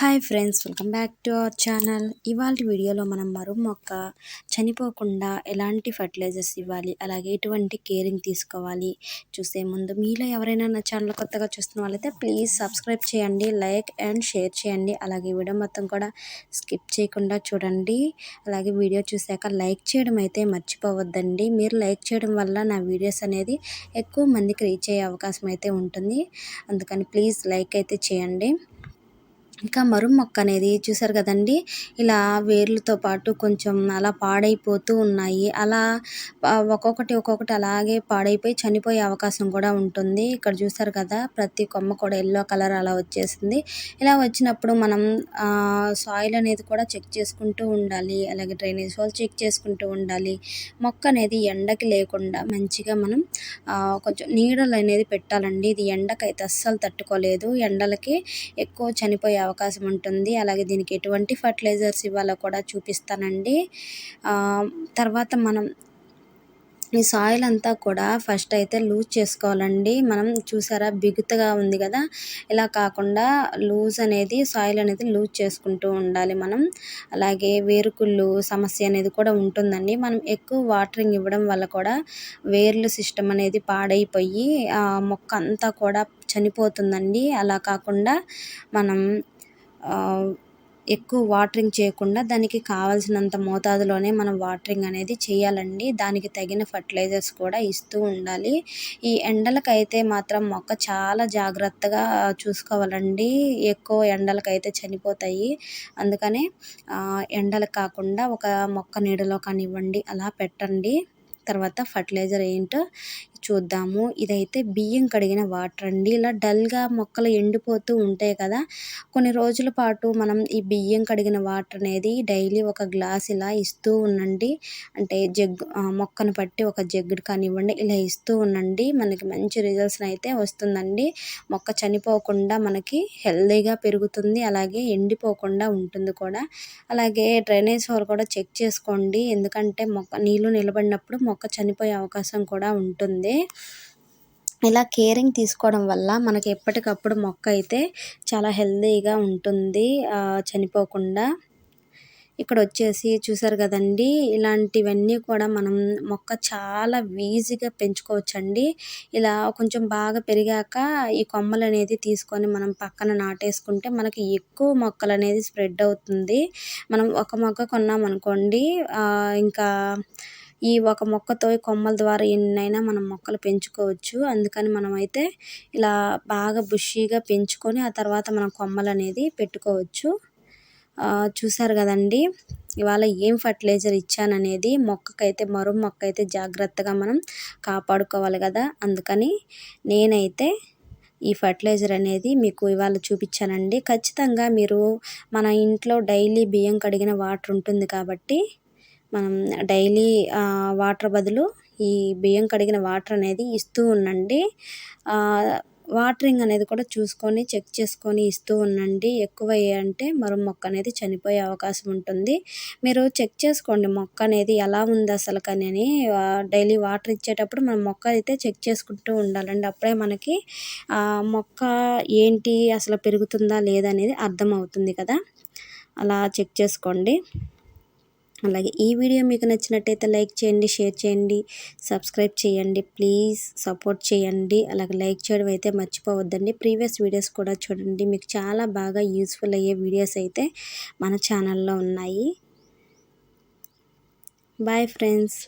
Hi friends welcome back to our channel. ఇవాళ వీడియోలో మనం మరో మొక్క చనిపోకుండా ఎలాంటి ఫర్టిలైజర్స్ ఇవ్వాలి అలాగే ఎటువంటి కేరింగ్ తీసుకోవాలి చూసే ముందు మీలో ఎవరైనా నా ఛానల్ కొత్తగా చూస్తున్న వాళ్ళైతే ప్లీజ్ సబ్స్క్రైబ్ చేయండి లైక్ అండ్ షేర్ చేయండి. అలాగే వీడియో మొత్తం కూడా స్కిప్ చేయకుండా చూడండి. అలాగే వీడియో చూశాక లైక్ చేయడం అయితే మర్చిపోవద్దండి. మీరు లైక్ చేయడం వల్ల నా వీడియోస్ అనేది ఎక్కువ మందికి రీచ్ అయ్యే అవకాశం అయితే ఉంటుంది. అందుకని ప్లీజ్ లైక్ అయితే చేయండి. ఇంకా మరుం మొక్క అనేది చూసారు కదండి? ఇలా వేర్లతో పాటు కొంచెం అలా పాడైపోతూ ఉన్నాయి. అలా ఒక్కొక్కటి ఒక్కొక్కటి అలాగే పాడైపోయి చనిపోయే అవకాశం కూడా ఉంటుంది. ఇక్కడ చూసారు కదా ప్రతి కొమ్మ కూడా ఎల్లో కలర్ అలా వచ్చేసింది. ఇలా వచ్చినప్పుడు మనం సాయిల్ అనేది కూడా చెక్ చేసుకుంటూ ఉండాలి. అలాగే డ్రైనేజ్ హోల్ చెక్ చేసుకుంటూ ఉండాలి. మొక్క అనేది ఎండకి లేకుండా మంచిగా మనం కొంచెం నీడలు అనేది పెట్టాలండి. ఇది ఎండకైతే అస్సలు తట్టుకోలేదు. ఎండలకి ఎక్కువ చనిపోయే అవకాశం ఉంటుంది. అలాగే దీనికి ఎటువంటి ఫర్టిలైజర్స్ ఇవ్వాలో కూడా చూపిస్తానండి. తర్వాత మనం ఈ సాయిల్ అంతా కూడా ఫస్ట్ అయితే లూజ్ చేసుకోవాలండి. మనం చూసారా బిగుతగా ఉంది కదా? ఇలా కాకుండా లూజ్ అనేది సాయిల్ అనేది లూజ్ చేసుకుంటూ ఉండాలి మనం. అలాగే వేరుకుళ్ళు సమస్య అనేది కూడా ఉంటుందండి. మనం ఎక్కువ వాటరింగ్ ఇవ్వడం వల్ల కూడా వేర్లు సిస్టమ్ అనేది పాడైపోయి మొక్క అంతా కూడా చనిపోతుందండి. అలా కాకుండా మనం ఎక్కువ వాటరింగ్ చేయకుండా దానికి కావాల్సినంత మోతాదులోనే మనం వాటరింగ్ అనేది చేయాలండి. దానికి తగిన ఫర్టిలైజర్స్ కూడా ఇస్తూ ఉండాలి. ఈ ఎండలకైతే మాత్రం మొక్క చాలా జాగ్రత్తగా చూసుకోవాలండి. ఎక్కువ ఎండలకైతే చనిపోతాయి. అందుకనే ఎండలకు కాకుండా ఒక మొక్క నీడలో కానివ్వండి అలా పెట్టండి. తర్వాత ఫర్టిలైజర్ ఏంటో చూద్దాము. ఇదైతే బియ్యం కడిగిన వాటర్ అండి. ఇలా డల్గా మొక్కలు ఎండిపోతూ ఉంటాయి కదా. కొన్ని రోజుల పాటు మనం ఈ బియ్యం కడిగిన వాటర్ అనేది డైలీ ఒక గ్లాస్ ఇలా ఇస్తూ ఉండండి. అంటే జగ్గు మొక్కను పట్టి ఒక జగ్గుడు కానివ్వండి ఇలా ఇస్తూ ఉండండి. మనకి మంచి రిజల్ట్స్ అయితే వస్తుందండి. మొక్క చనిపోకుండా మనకి హెల్దీగా పెరుగుతుంది. అలాగే ఎండిపోకుండా ఉంటుంది కూడా. అలాగే డ్రైనేజ్ హోల్ కూడా చెక్ చేసుకోండి. ఎందుకంటే మొక్క నీళ్ళు నిలబడినప్పుడు మొక్క చనిపోయే అవకాశం కూడా ఉంటుంది. ఉంటుంది ఇలా కేరింగ్ తీసుకోవడం వల్ల మనకి ఎప్పటికప్పుడు మొక్క అయితే చాలా హెల్తీగా ఉంటుంది చనిపోకుండా. ఇక్కడ వచ్చేసి చూసారు కదండి ఇలాంటివన్నీ కూడా మనం మొక్క చాలా ఈజీగా పెంచుకోవచ్చండి. ఇలా కొంచెం బాగా పెరిగాక ఈ కొమ్మలు అనేది తీసుకొని మనం పక్కన నాటేసుకుంటే మనకి ఎక్కువ మొక్కలు అనేది స్ప్రెడ్ అవుతుంది. మనం ఒక మొక్క కొన్నాం అనుకోండి ఇంకా ఈ ఒక మొక్కతో కొమ్మల ద్వారా ఎన్నైనా మనం మొక్కలు పెంచుకోవచ్చు. అందుకని మనం అయితే ఇలా బాగా బుషీగా పెంచుకొని ఆ తర్వాత మనం కొమ్మలు అనేది పెట్టుకోవచ్చు చూసారు కదండి? ఇవాళ ఏం ఫర్టిలైజర్ ఇచ్చాననేది మొక్కకైతే మరో మొక్క అయితే జాగ్రత్తగా మనం కాపాడుకోవాలి కదా. అందుకని నేనైతే ఈ ఫర్టిలైజర్ అనేది మీకు ఇవాళ చూపించానండి. ఖచ్చితంగా మీరు మన ఇంట్లో డైలీ బియ్యం కడిగిన వాటర్ ఉంటుంది కాబట్టి మనం డైలీ వాటర్ బదులు ఈ బియ్యం కడిగిన వాటర్ అనేది ఇస్తూ ఉండండి. వాటరింగ్ అనేది కూడా చూసుకొని చెక్ చేసుకొని ఇస్తూ ఉండండి. ఎక్కువ అంటే మరో మొక్క అనేది చనిపోయే అవకాశం ఉంటుంది. మీరు చెక్ చేసుకోండి మొక్క అనేది ఎలా ఉంది అసలు కానీ డైలీ వాటర్ ఇచ్చేటప్పుడు మనం మొక్క అయితే చెక్ చేసుకుంటూ ఉండాలండి. అప్పుడే మనకి మొక్క ఏంటి అసలు పెరుగుతుందా లేదా అనేది అర్థమవుతుంది కదా. అలా చెక్ చేసుకోండి. అలాగే ఈ వీడియో మీకు నచ్చినట్టయితే లైక్ చేయండి షేర్ చేయండి సబ్స్క్రైబ్ చేయండి ప్లీజ్ సపోర్ట్ చేయండి. అలాగే లైక్ చేయడం అయితే మర్చిపోవద్దండి. ప్రీవియస్ వీడియోస్ కూడా చూడండి. మీకు చాలా బాగా యూస్ఫుల్ అయ్యే వీడియోస్ అయితే మన ఛానల్లో ఉన్నాయి. Bye friends.